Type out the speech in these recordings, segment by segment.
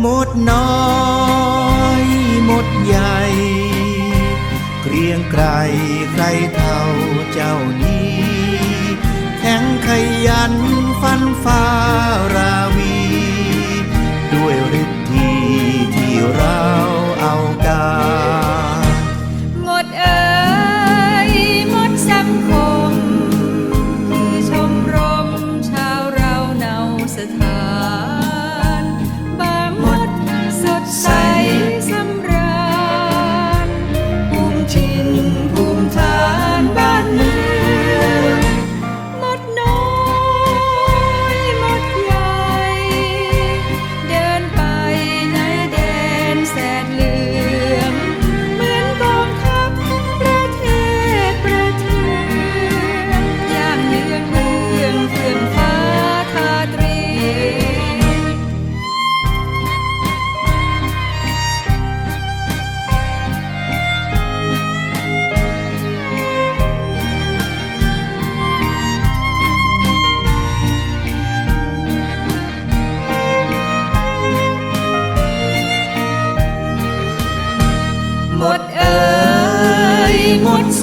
หมดน้อยหมดใหญ่ เกรียงไกรใครเท่าเจ้านี้ แข็งขยันฟันฟ้าราวี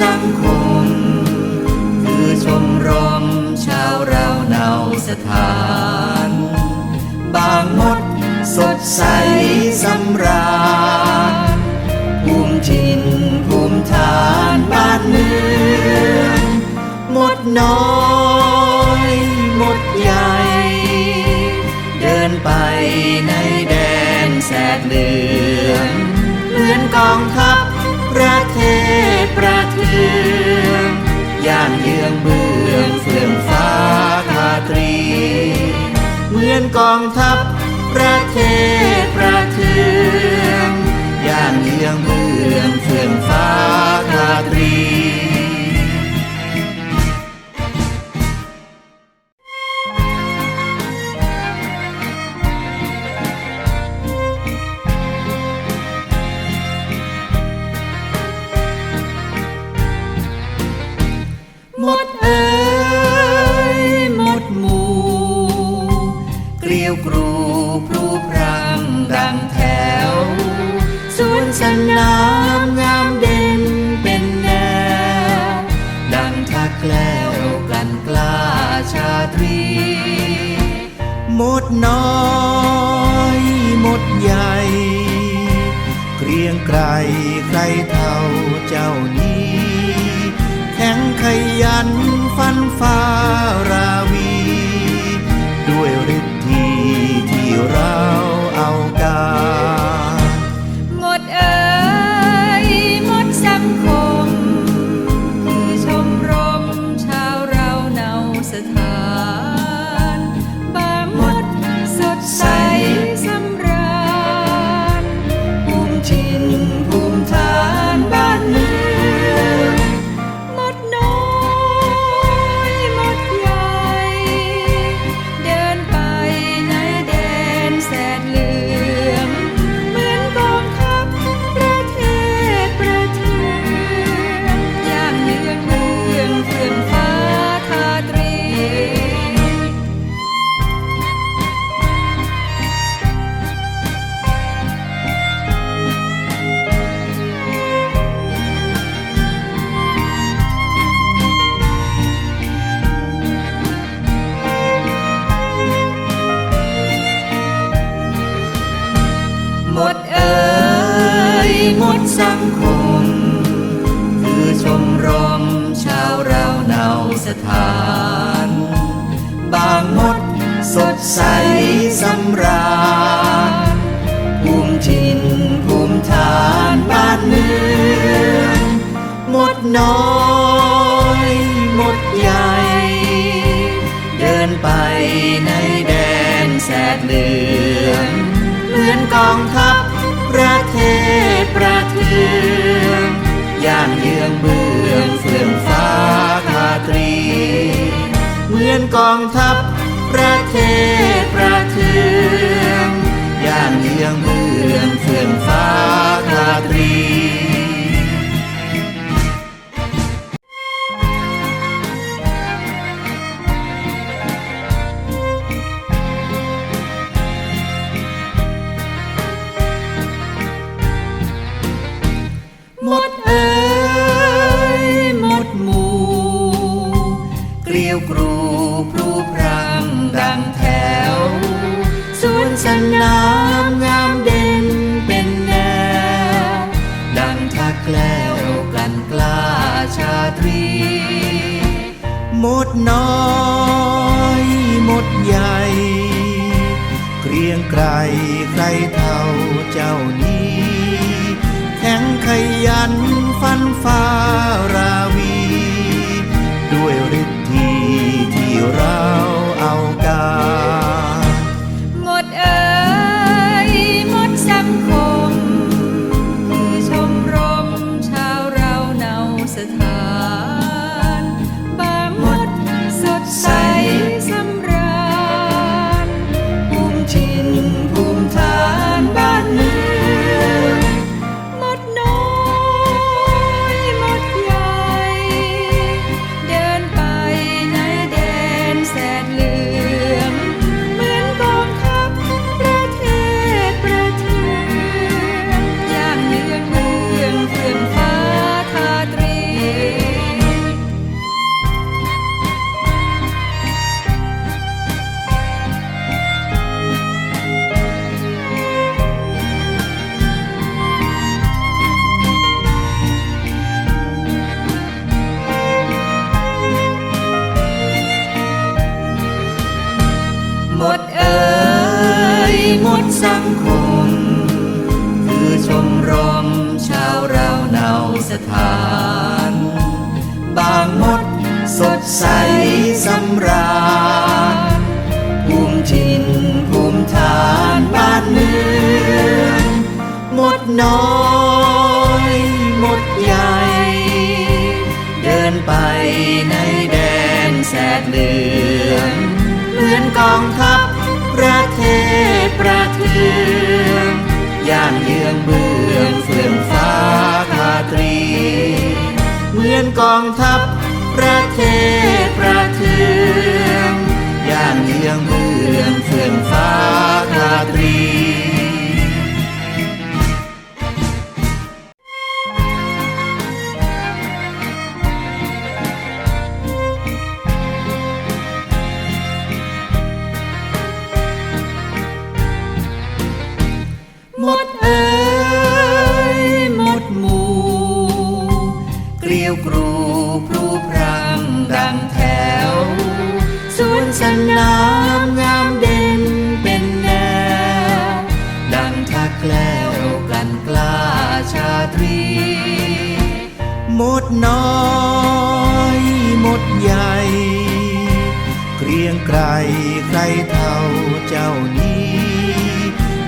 สังคม คือชมรมชาวเราเนาสถาน บางมดสดใสสำราญภูมิถิ่นภูมิฐานบ้านเมืองมดน้อย สำราญภูมิถิ่นภูมิฐานบ้านเมืองหมดน้อยหมดใหญ่ เดินไปในแดนแสดเหลืองเหมือนกองทัพประเทศประเทืองย่างเยื่อเบื้องเฟื่องฟ้าคาตรี เหมือนกองทัพประเทศียงย่างเลียงบุ น้อยหมดใหญ่ เกรียงไกรใครเท่าเจ้านี้ แข็งขยันฟันฟ้ารา สังคม คือชมรมชาวเราเนาสถาน บางหมดสดใสสำราญภูมิถิ่นภูมิฐานบ้านเมืองหมดน้อยหมดใหญ่ เดินไปในแดนแสดเหลืองเหมือนกองทัพประเทศ องย่างเยืองเบื้องเฟื่องฟ้าทาตรี เหมือนกองทัพประเทศประเทืองย่างเยืองเบื้องเฟื่องฟ้า น้อยหมดใหญ่ เกรียงไกรใครเท่าเจ้านี้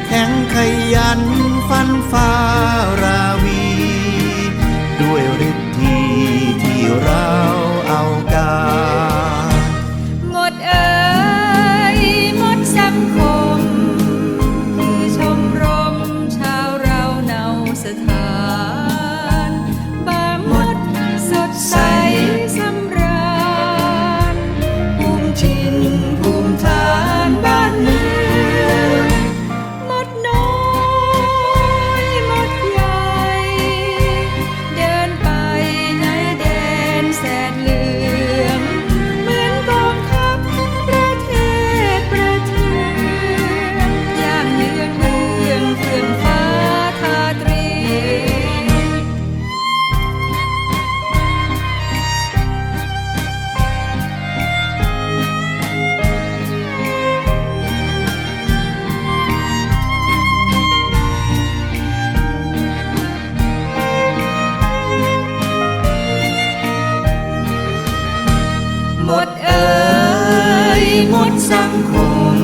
แข็งขยันฟันฟ้าราวี ด้วยฤทธิ์ที่ที่เราเอากาห สังคม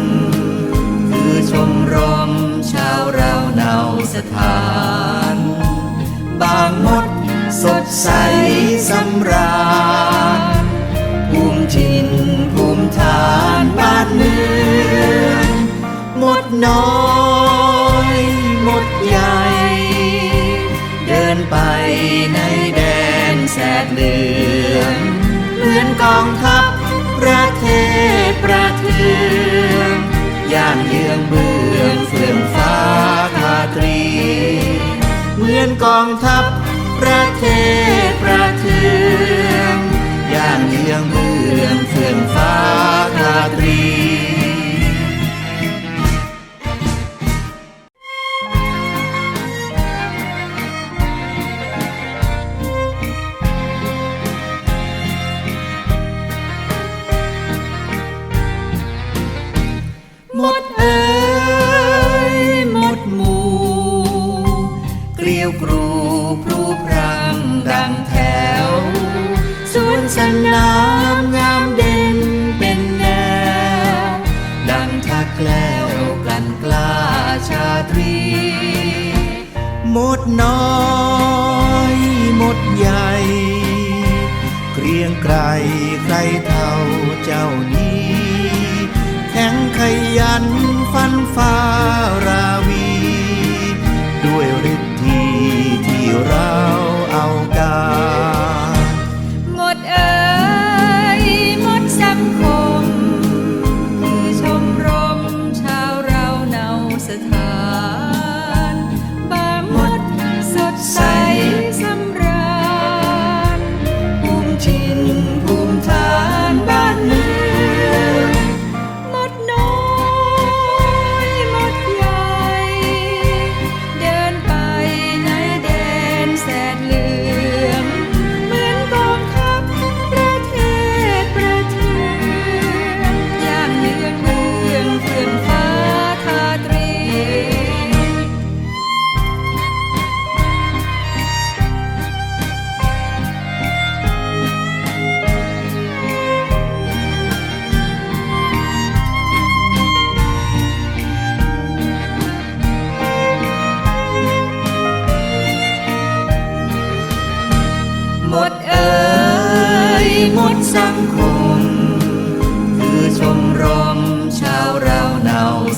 คือชมรมชาวเราเนาสถาน บางหมดสดใสสำราญภูมิถิ่นภูมิฐานบ้านเมืองหมดน้อยหมดใหญ่ เดินไปในแดนแสดเหลืองเหมือนกองทัพ ประเทศประเทืองย่างเยืองเบื้องเฟื่องฟ้าทาตรี เหมือนกองทัพประเทศ มดน้อยหมดใหญ่ เกรียงไกรใครเท่าเจ้านี้ แข็งขยันฟันฟ้าราวี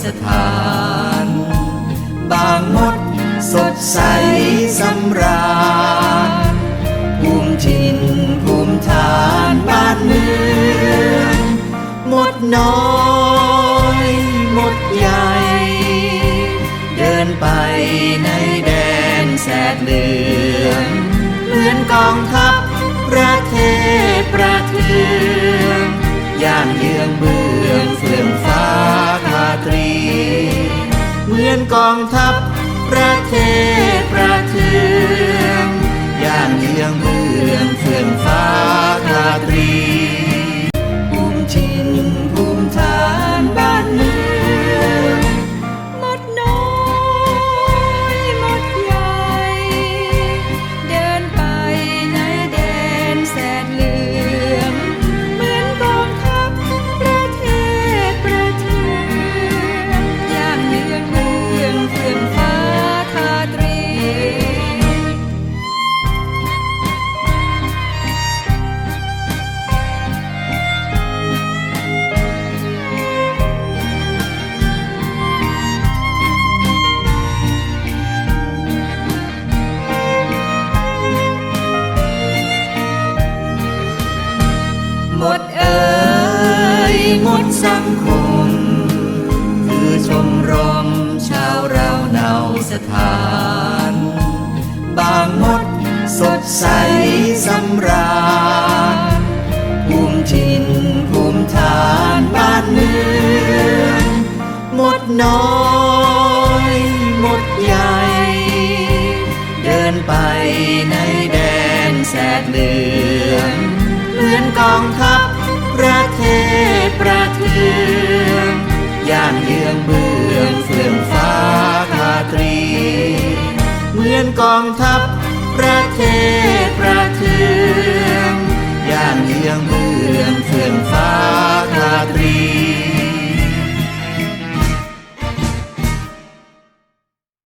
สถาน บางมดสดใสสำราญภูมิชินภูมิฐานบ้านเมืองหมดน้อยหมดใหญ่ เดินไปในแดนแสดเหลืองเหมือนกองทัพประเทศประเทือ ยหมดสังคม คือชมรมชาวเราเนาสถาน บางมดสดใสสำราญภูมิชินภูมิฐานบ้านเมืองหมดน้อยหมดใหญ่ เดินไปในแดนแสดเหลืองเประเทศประเทืองย่างเยืองเบื้องเฟื่องฟ้าคาตรี เหมือนกองทัพประเทศประเทืองย่างเยืองเบื้องเฟื่องฟ้าคาตรี